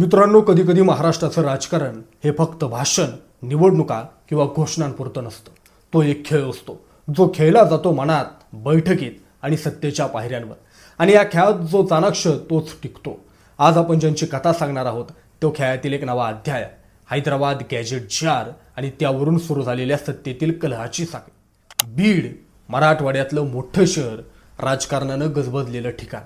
मित्रांनो कधीकधी महाराष्ट्राचं राजकारण हे फक्त भाषण निवडणुका किंवा घोषणांपुरतं नसतं. तो एक खेळ असतो. जो खेळला जातो मनात बैठकीत आणि सत्तेच्या पायऱ्यांवर. आणि या खेळात जो चाणाक्ष तोच टिकतो. आज आपण ज्यांची कथा सांगणार आहोत तो खेळातील एक नवा अध्याय हैदराबाद गॅजेट जार आणि त्यावरून सुरू झालेल्या सत्तेतील कलहाची साखळी. बीड मराठवाड्यातलं मोठं शहर राजकारणानं गजबजलेलं ठिकाण.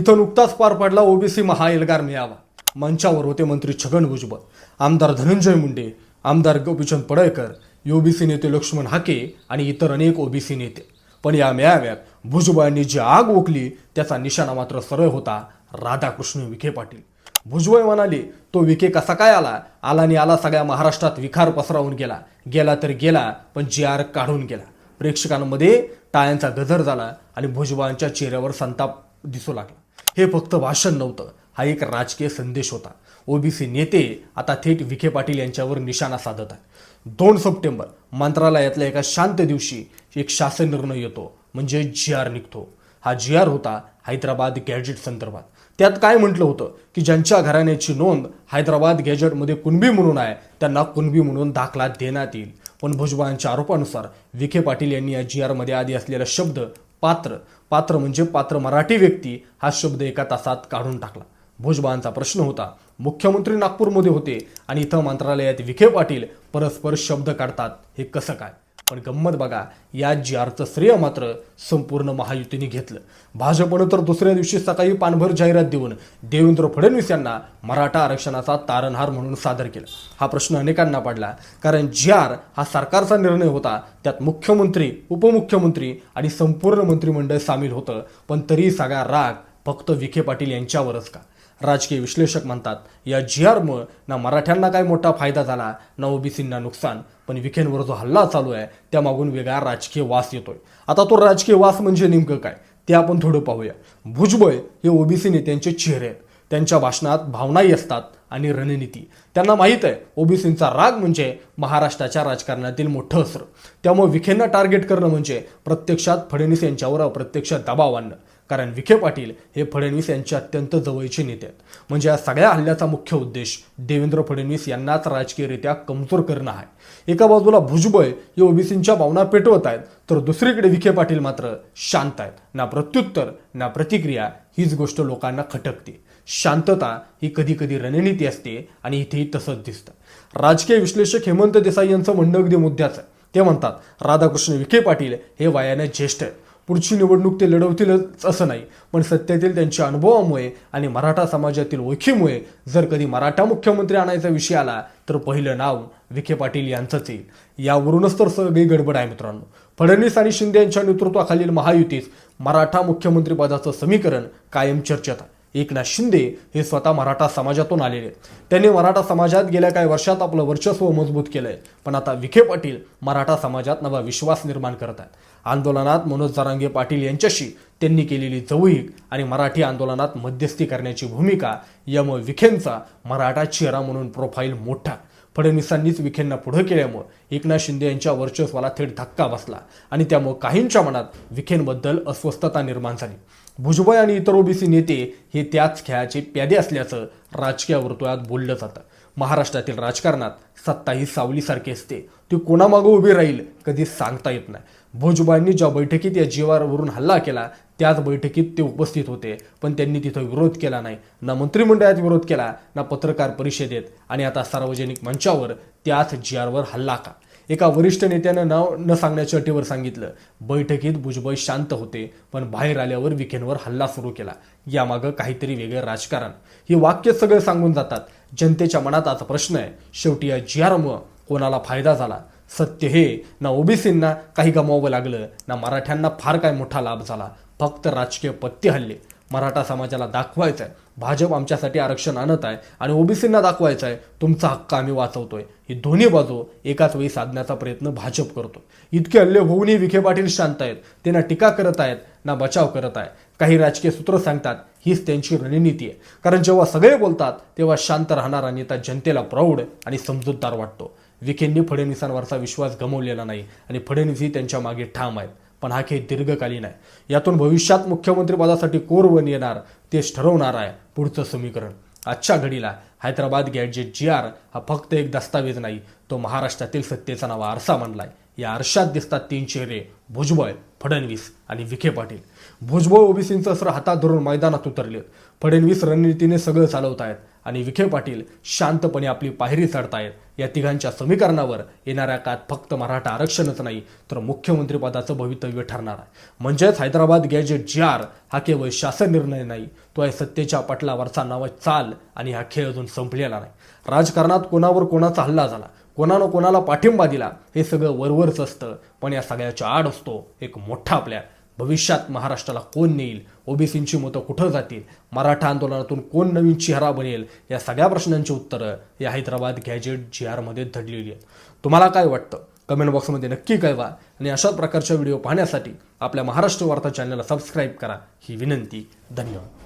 इथं नुकताच पार पडला ओबीसी महाएल्गार मेळावा. मंचावर होते मंत्री छगन भुजबळ आमदार धनंजय मुंडे आमदार गोपीचंद पडळकर ओबीसी नेते लक्ष्मण हाके आणि इतर अनेक ओबीसी नेते. पण या मेळाव्यात भुजबळांनी जी आग ओकली त्याचा निशाणा मात्र सरळ होता राधाकृष्ण विखे पाटील. भुजबळ म्हणाले तो विखे कसा काय आला? आला आणि आला सगळ्या महाराष्ट्रात विखार पसरावून गेला. गेला तर गेला पण जी आर काढून गेला. प्रेक्षकांमध्ये टाळ्यांचा गजर झाला आणि भुजबळांच्या चेहऱ्यावर संताप दिसू लागला. हे फक्त भाषण नव्हतं. हा एक राजकीय संदेश होता. ओबीसी नेते आता थेट विखे पाटील यांच्यावर निशाणा साधत आहेत दोन सप्टेंबर मंत्रालयातल्या एका शांत दिवशी एक शासन निर्णय येतो म्हणजे जी आर निघतो. हा जी आर होता हैदराबाद गॅजेट संदर्भात. त्यात काय म्हटलं होतं की ज्यांच्या घराण्याची नोंद हैदराबाद गॅजेटमध्ये कुणबी म्हणून आहे त्यांना कुणबी म्हणून दाखला देण्यात येईल. पण भुजबळांच्या आरोपानुसार विखे पाटील यांनी या जी आरमध्ये आधी असलेला शब्द पात्र. पात्र म्हणजे पात्र मराठी व्यक्ती हा शब्द एका तासात काढून टाकला. भुजबळांचा प्रश्न होता मुख्यमंत्री नागपूरमध्ये होते आणि इथं मंत्रालयात विखे पाटील परस्पर शब्द काढतात हे कसं काय? पण गंमत बघा या जीआरचं श्रेय मात्र संपूर्ण महायुतीने घेतलं. भाजपनं तर दुसऱ्या दिवशी सकाळी पानभर जाहिरात देऊन देवेंद्र फडणवीस यांना मराठा आरक्षणाचा तारणहार म्हणून सादर केला. हा प्रश्न अनेकांना पडला कारण जी आर हा सरकारचा निर्णय होता त्यात मुख्यमंत्री उपमुख्यमंत्री आणि संपूर्ण मंत्रिमंडळ सामील होतं पण तरी सगळा राग फक्त विखे पाटील यांच्यावरच का? राजकीय विश्लेषक म्हणतात या जी आरमुळं ना मराठ्यांना काय मोठा फायदा झाला ना ओबीसींना नुकसान. पण विखेंवर जो हल्ला चालू आहे त्यामागून वेगळा राजकीय वास येतोय. आता तो राजकीय वास म्हणजे नेमकं काय? ते आपण थोडं पाहूया. भुजबळ हे ओबीसी नेत्यांचे चेहरे आहेत. त्यांच्या भाषणात भावनाही असतात आणि रणनीती. त्यांना माहीत आहे ओबीसींचा राग म्हणजे महाराष्ट्राच्या राजकारणातील मोठं असर. त्यामुळे विखेंना टार्गेट करणं म्हणजे प्रत्यक्षात फडणवीस यांच्यावर अप्रत्यक्ष दबाव आणणं. कारण विखे पाटील हे फडणवीस यांचे अत्यंत जवळचे नेते आहेत. म्हणजे या सगळ्या हल्ल्याचा मुख्य उद्देश देवेंद्र फडणवीस यांनाच राजकीयरित्या कमजोर करणं आहे. एका बाजूला भुजबळ हे ओबीसींच्या भावना पेटवत आहेत तर दुसरीकडे विखे पाटील मात्र शांत आहेत. ना प्रत्युत्तर ना प्रतिक्रिया हीच गोष्ट लोकांना खटकते. शांतता ही कधी कधी रणनीती असते आणि इथेही तसंच दिसतं. राजकीय विश्लेषक हेमंत देसाई यांचं म्हणणं अगदी मुद्द्याचं आहे. ते म्हणतात राधाकृष्ण विखे पाटील हे वयाने ज्येष्ठ आहेत. पुढची निवडणूक ते लढवतीलच असं नाही पण सत्तेतील त्यांच्या अनुभवामुळे आणि मराठा समाजातील ओळखीमुळे जर कधी मराठा मुख्यमंत्री आणायचा विषय आला तर पहिलं नाव विखे पाटील यांचंच येईल. यावरूनच तर सगळी गडबड आहे मित्रांनो. फडणवीस आणि शिंदे यांच्या नेतृत्वाखालील महायुतीस मराठा मुख्यमंत्रीपदाचं समीकरण कायम चर्चेत आहे. एकनाथ शिंदे हे स्वतः मराठा समाजातून आलेले. आहेत. त्यांनी मराठा समाजात गेल्या काही वर्षात आपलं वर्चस्व मजबूत केलं आहे पण आता विखे पाटील मराठा समाजात नवा विश्वास निर्माण करत आहेत. आंदोलनात मनोज जरांगे पाटील यांच्याशी त्यांनी केलेली जवळीक आणि मराठी आंदोलनात मध्यस्थी करण्याची भूमिका यामुळे विखेंचा मराठा चेहरा म्हणून प्रोफाईल मोठा. फडणवीसांनीच विखेंना पुढे केल्यामुळे एकनाथ शिंदे यांच्या वर्चस्वाला थेट धक्का बसला आणि त्यामुळे काहींच्या मनात विखेंबद्दल अस्वस्थता निर्माण झाली. भुजबळ आणि इतर ओबीसी नेते हे त्याच खेळाचे प्यादे असल्याचं राजकीय वर्तुळात बोललं जातं. महाराष्ट्रातील राजकारणात सत्ता ही सावलीसारखी असते. ती कोणामागं उभी राहील कधी सांगता येत नाही. भुजबळांनी ज्या बैठकीत या जीवावरून हल्ला केला त्याच बैठकीत ते उपस्थित होते. पण त्यांनी तिथं विरोध केला नाही. ना मंत्रिमंडळात विरोध केला ना पत्रकार परिषदेत. आणि आता सार्वजनिक मंचावर त्याच जी आरवर हल्ला का? एका वरिष्ठ नेत्यानं नाव न सांगण्याच्या अटीवर सांगितलं. बैठकीत भुजबळ शांत होते पण बाहेर आल्यावर विखेंवर हल्ला सुरू केला. यामागं काहीतरी वेगळं राजकारण. ही वाक्य सगळं सांगून जातात. जनतेच्या मनात आज प्रश्न आहे. शेवटी या जी आरमुळं कोणाला फायदा झाला? सत्य हे ना ओबीसींना काही गमावं लागलं ना मराठ्यांना फार काय मोठा लाभ झाला. फक्त राजकीय पत्ते हल्ले. मराठा समाजाला दाखवायचं आहे भाजप आमच्यासाठी आरक्षण आणत आहे आणि ओबीसींना दाखवायचं आहे तुमचा हक्क आम्ही वाचवतोय. ही दोन्ही बाजू एकाच वेळी साधण्याचा प्रयत्न भाजप करतो इतके हल्ले होऊनही विखे पाटील शांत आहेत. ते ना टीका करत आहेत ना बचाव करत आहे काही राजकीय सूत्र सांगतात हीच त्यांची रणनीती आहे. कारण जेव्हा सगळे बोलतात तेव्हा शांत राहणारा नेता जनतेला प्रौढ आणि समजूतदार वाटतो. विखेंनी फडणवीसांवरचा विश्वास गमवलेला नाही आणि फडणवीसही त्यांच्या मागे ठाम आहेत. पण हा खेळ दीर्घकालीन आहे. यातून भविष्यात मुख्यमंत्रीपदासाठी कोर वन येणार तेच ठरवणार आहे पुढचं समीकरण. आजच्या घडीला हैदराबाद गॅजेट जी आर हा फक्त एक दस्तावेज नाही तो महाराष्ट्रातील सत्तेचा नवा आरसा मानलाय या आरशात दिसतात तीन चेहरे भुजबळ फडणवीस आणि विखे पाटील. भुजबळ ओबीसींचं असं हातात धरून मैदानात उतरलेत. फडणवीस रणनीतीने सगळं चालवत आहेत आणि विखे पाटील शांतपणे आपली पायरी चढतायत. या तिघांच्या समीकरणावर येणाऱ्या काळात फक्त मराठा आरक्षणच नाही तर मुख्यमंत्रीपदाचं भवितव्य ठरणार आहे. म्हणजेच हैदराबाद गॅजेट जी आर हा केवळ शासन निर्णय नाही तो आहे सत्तेच्या पटलावरचा नाव चाल आणि हा खेळ अजून संपलेला नाही. राजकारणात कोणावर कोणाचा हल्ला झाला कोणानं कोणाला पाठिंबा दिला हे सगळं वरवरच असतं. पण या सगळ्याच्या आड असतो एक मोठा आपल्या भविष्यात महाराष्ट्राला कोण नेईल? ओबीसींची मतं कुठं जातील? मराठा आंदोलनातून कोण नवीन चेहरा बनेल? या सगळ्या प्रश्नांची उत्तरं या हैदराबाद गॅजेट जी आरमध्ये धडलेली आहेत. तुम्हाला काय वाटतं? कमेंट बॉक्समध्ये नक्की कळवा आणि अशाच प्रकारच्या व्हिडिओ पाहण्यासाठी आपल्या महाराष्ट्र वार्ता चॅनलला सबस्क्राईब करा. ही विनंती. धन्यवाद.